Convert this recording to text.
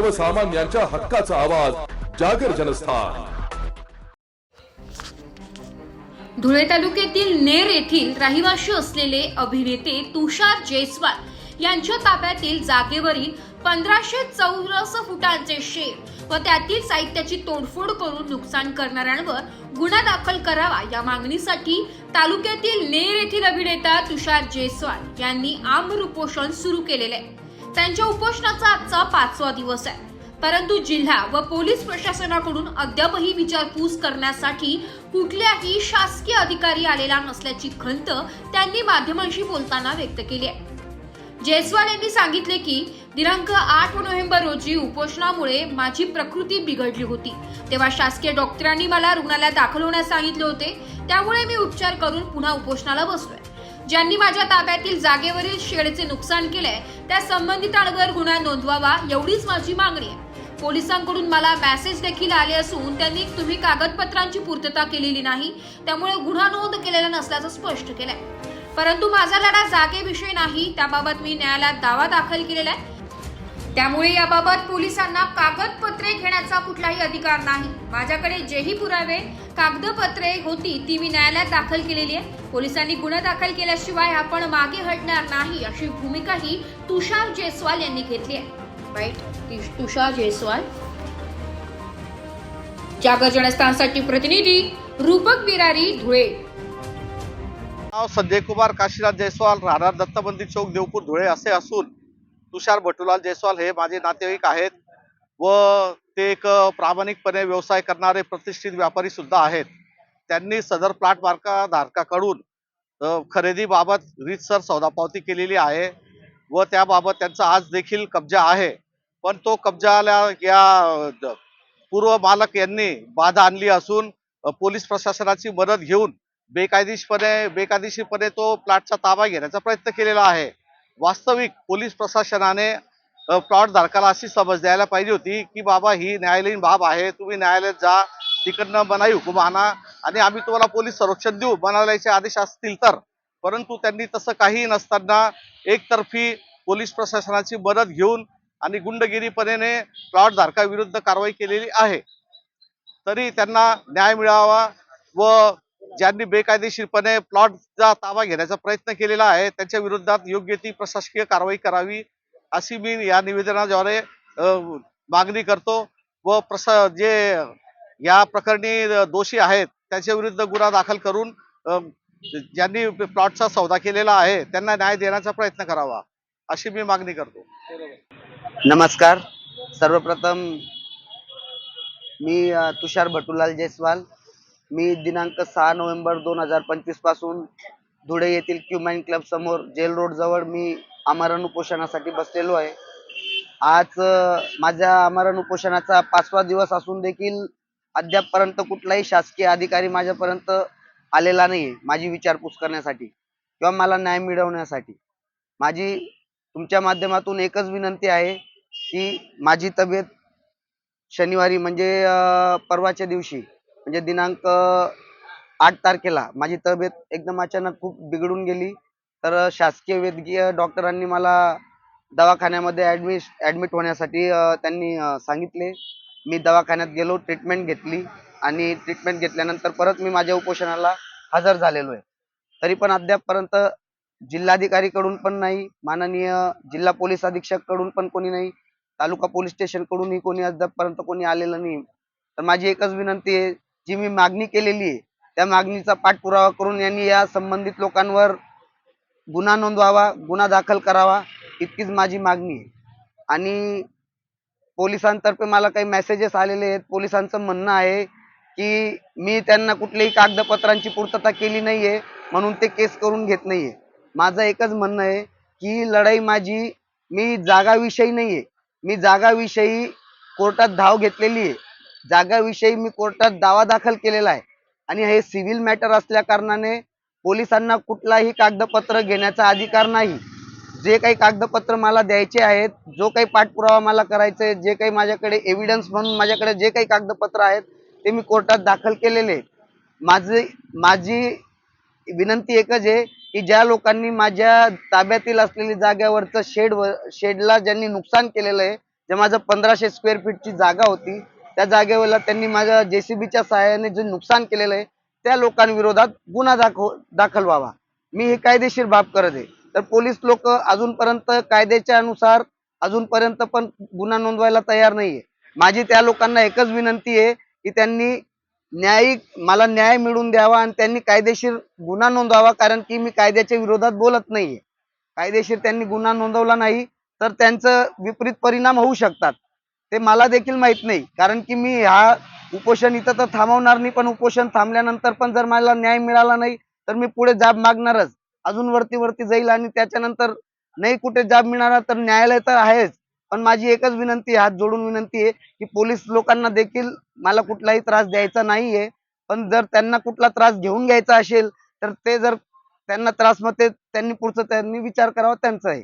सर्वसामान्यांच्या हक्काचा आवाज जागर जनस्थान. धुळे तालुक्यातील नेर येथील रहिवाशी असलेले अभिनेते तुषार जयस्वाल यांच्या ताब्यातील जागेवरील पंधराशे चौरस फुटांचे शेर व त्यातील साहित्याची तोडफोड करून नुकसान करणाऱ्यांवर गुन्हा दाखल करावा या मागणीसाठी तालुक्यातील नेर येथील अभिनेता तुषार जयस्वाल यांनी आम उपोषण सुरू केलेले आहे. त्यांच्या उपोषणाचा आजचा पाचवा दिवस आहे. परंतु जिल्हा व पोलीस प्रशासनाकडून अद्यापही विचारपूस करण्यासाठी कुठल्याही शासकीय अधिकारी आलेला नसल्याची खंत त्यांनी माध्यमांशी बोलताना व्यक्त केली आहे. जयस्वाल यांनी सांगितले की दिनांक आठ नोव्हेंबर रोजी उपोषणामुळे माझी प्रकृती बिघडली होती. तेव्हा शासकीय डॉक्टरांनी मला रुग्णालयात दाखल होण्यास सांगितले होते. त्यामुळे मी उपचार करून पुन्हा उपोषणाला बसलोय. ज्यांनी माझ्या ताब्यातील जागेवरील शेडचे नुकसान केलंय त्या संबंधितांवर गुन्हा नोंदवावा एवढीच माझी मागणी आहे. पोलिसांकडून मला मेसेज देखील आले असून त्यांनी तुम्ही कागदपत्रांची पूर्तता केलेली नाही त्यामुळे गुन्हा नोंद केलेला नसल्याचं स्पष्ट केलंय. परंतु माझा लढा जागेविषयी नाही त्याबाबत मी न्यायालयात दावा दाखल केलेला आहे. त्यामुळे याबाबत पोलिसांना कागदपत्रे घेण्याचा कुठलाही अधिकार नाही. माझ्याकडे जेही पुरावे कागदपत्रे होती ती मी न्यायालयात दाखल केलेली आहे. पोलिसांनी गुन्हा दाखल केल्याशिवाय आपण मागे हटणार नाही अशी भूमिकाही तुषार जयस्वाल यांनी घेतली आहे. राईट? तुषार जयस्वाल जागर जनस्थानसाठी प्रतिनिधी रूपक बिरारी धुळे. नाव संजय कुमार काशीनाथ जयस्वाल राहणार दत्त चौक देवपूर धुळे असे असून तुषार बटुलाल जयस्वाल हे माझे नातेवाईक आहेत व ते एक प्रामाणिकपणे व्यवसाय करणारे प्रतिष्ठित व्यापारी सुद्धा आहेत. त्यांनी सदर प्लॉट मार्का धारकाकडून खरेदीबाबत रीतसर सौदापावती केलेली आहे व त्याबाबत त्यांचा आज देखील कब्जा आहे. पण तो कब्जाला या पूर्व मालक यांनी बाधा आणली असून पोलीस प्रशासनाची मदत घेऊन बेकायदेशीरपणे बेकायदेशीरपणे तो प्लॉटचा ताबा घेण्याचा प्रयत्न केलेला आहे. वास्तविक पोलीस प्रशासनाने प्लॉटधारकाला प्लॉट धारकाला अशी समज द्यायला पाहिजे होती की बाबा ही न्यायालयीन बाब आहे तुम्ही न्यायालयात जा तिकडनं मनाई हुकूम आणा आणि आम्ही तुम्हाला पोलीस संरक्षण देऊ बनावल्याचे आदेश असतील तर. परंतु त्यांनी तसं काही नसताना एकतर्फी पोलीस प्रशासनाची मदत घेऊन आणि गुंडगिरीपणे प्लॉट धारकाविरुद्ध कारवाई केलेली आहे. तरी त्यांना न्याय मिळावा व ज्यांनी बेकायदेशीरपणे प्लॉटचा ताबा घेण्याचा प्रयत्न केलेला आहे त्यांच्या विरोधात योग्य ती प्रशासकीय कारवाई करावी अशी मी या निवेदनाद्वारे मागणी करतो व प्रसा जे या प्रकरणी दोषी आहेत त्यांच्या विरुद्ध गुन्हा दाखल करून ज्यांनी प्लॉटचा सौदा केलेला आहे त्यांना न्याय देण्याचा प्रयत्न करावा अशी मी मागणी करतो. नमस्कार. सर्वप्रथम मी तुषार भटुलाल जयस्वाल मी दिनांक सहा नोव्हेंबर दोन हजार पंचवीसपासून धुळे येथील क्युमॅन क्लब समोर जेल रोड जवळ मी आमरण उपोषणासाठी बसलेलो आहे. आज माझ्या आमरण उपोषणाचा पाचवा दिवस असून देखील अद्यापपर्यंत कुठलाही शासकीय अधिकारी माझ्यापर्यंत आलेला नाही माझी विचारपूस करण्यासाठी किंवा मला न्याय मिळवण्यासाठी. माझी तुमच्या माध्यमातून एकच विनंती आहे की माझी तब्येत शनिवारी म्हणजे परवाच्या दिवशी म्हणजे दिनांक आठ तारखेला माझी तब्येत एकदम अचानक खूप बिघडून गेली. तर शासकीय वैद्यकीय डॉक्टरांनी मला दवाखान्यामध्ये ॲडमिश ॲडमिट होण्यासाठी त्यांनी सांगितले. मी दवाखान्यात गेलो ट्रीटमेंट घेतली आणि ट्रीटमेंट घेतल्यानंतर परत मी माझ्या उपोषणाला हजर झालेलो आहे. तरी पण अद्यापपर्यंत जिल्हाधिकारीकडून पण नाही माननीय जिल्हा पोलीस अधीक्षककडून पण कोणी नाही तालुका पोलीस स्टेशनकडूनही कोणी अद्यापपर्यंत कोणी आलेलं नाही. तर माझी एकच विनंती आहे जी मी मागणी केलेली आहे त्या मागणीचा पाठपुरावा करून यांनी या संबंधित लोकांवर गुन्हा नोंदवावा गुन्हा दाखल करावा इतकीच माझी मागणी आहे. आणि पोलिसांतर्फे मला काही मेसेजेस आलेले आहेत. पोलिसांचं म्हणणं आहे की मी त्यांना कुठल्याही कागदपत्रांची पूर्तता केली नाही आहे म्हणून ते केस करून घेत नाही आहे माझं एकच म्हणणं आहे की लढाई माझी मी जागाविषयी नाही आहे मी जागाविषयी कोर्टात धाव घेतलेली आहे. जागाविषयी मी कोर्टात दावा दाखल केलेला आहे. आणि हे सिव्हिल मॅटर असल्या कारणाने पोलिसांना कुठलाही कागदपत्र घेण्याचा अधिकार नाही. जे काही कागदपत्र मला द्यायचे आहेत जो काही पाठपुरावा मला करायचा आहे जे काही माझ्याकडे एव्हिडन्स म्हणून माझ्याकडे जे काही कागदपत्र आहेत ते मी कोर्टात दाखल केलेले आहेत. माझे माझी विनंती एकच आहे की ज्या लोकांनी माझ्या ताब्यातील असलेली जाग्यावरचं शेड व शेडला ज्यांनी नुकसान केलेलं आहे जे माझं पंधराशे स्क्वेअर फीटची जागा होती त्या जागेवर त्यांनी माझ्या जेसीबीच्या सहाय्याने जे नुकसान केलेलं आहे त्या लोकांविरोधात गुन्हा दाखव दाखल व्हावा. मी ही कायदेशीर बाब करत आहे. तर पोलीस लोक अजूनपर्यंत कायद्याच्या अनुसार अजूनपर्यंत पण गुन्हा नोंदवायला तयार नाहीये. माझी त्या लोकांना एकच विनंती आहे की त्यांनी न्यायिक मला न्याय मिळवून द्यावा आणि त्यांनी कायदेशीर गुन्हा नोंदवावा कारण की मी कायद्याच्या विरोधात बोलत नाहीये. कायदेशीर त्यांनी गुन्हा नोंदवला नाही तर त्यांचं विपरीत परिणाम होऊ शकतात. ते मला देखील माहीत नाही. कारण की मी हा उपोषण इथं तर थांबवणार नाही पण उपोषण थांबल्यानंतर पण जर मला न्याय मिळाला नाही तर मी पुढे जाब मागणारच. अजून वरती वरती जाईल आणि त्याच्यानंतर नाही कुठे जाब मिळणार तर न्यायालय तर आहेच. पण माझी एकच विनंती हात जोडून विनंती आहे की पोलीस लोकांना देखील मला कुठलाही त्रास द्यायचा नाहीये. पण जर त्यांना कुठला त्रास घेऊन घ्यायचा असेल तर ते जर त्यांना त्रास मग ते त्यांनी पुढचं त्यांनी विचार करावा त्यांचा आहे.